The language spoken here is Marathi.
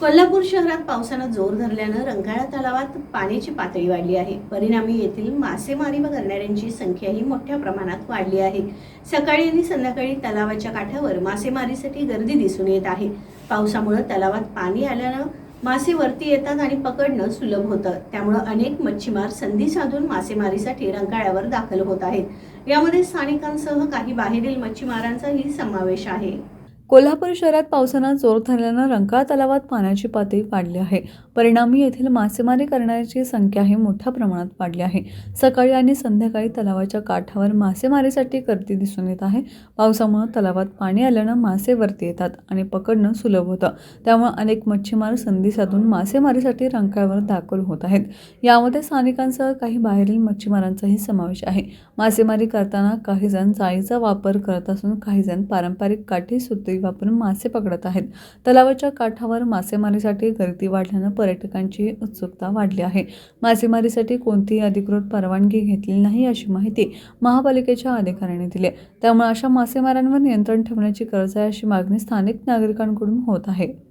कोल्हापूर शहरात पावसानं जोर धरल्यानं रंगाळा तलावात पाण्याची पातळी वाढली आहे. परिणामी येथील मासेमारी करणाऱ्यांची संख्याही मोठ्या प्रमाणात वाढली आहे. सकाळी आणि संध्याकाळी तलावाच्या काठावर मासेमारीसाठी गर्दी दिसून येत आहे. पावसामुळे तलावात पाणी आल्यानं मासे वरती येतात आणि पकडणं सुलभ होतं. त्यामुळं अनेक मच्छीमार संधी साधून मासेमारीसाठी रंकाळ्यावर दाखल होत आहेत. यामध्ये स्थानिकांसह काही बाहेरील मच्छीमारांचाही समावेश आहे. कोल्हापूर शहरात पावसानं जोर धरल्यानं रंकाळ तलावात पाण्याची पातळी वाढली आहे. परिणामी येथील मासेमारी करणाऱ्यांची संख्याही मोठ्या प्रमाणात वाढली आहे. सकाळी आणि संध्याकाळी तलावाच्या काठावर मासेमारीसाठी गर्दी दिसून येत आहे. पावसामुळे तलावात पाणी आल्यानं मासे वरती येतात आणि पकडणं सुलभ होतं. त्यामुळे अनेक मच्छीमार संधी साधून मासेमारीसाठी रंकाळवर दाखल होत आहेत. यामध्ये स्थानिकांसह काही बाहेरील मच्छीमारांचाही समावेश आहे. मासेमारी करताना काही जण जाळीचा वापर करत असून काही जण पारंपरिक काठी सुत्री वापरून मासे पकडत आहेत. तलावाच्या काठावर मासेमारीसाठी गर्दी वाढल्यानं पर्यटकांची उत्सुकता वाढली आहे. मासेमारीसाठी कोणतीही अधिकृत परवानगी घेतलेली नाही अशी माहिती महापालिकेच्या अधिकाऱ्यांनी दिली. आहे. त्यामुळे अशा मासेमारांवर नियंत्रण ठेवण्याची गरज आहे अशी मागणी स्थानिक नागरिकांकडून होत आहे.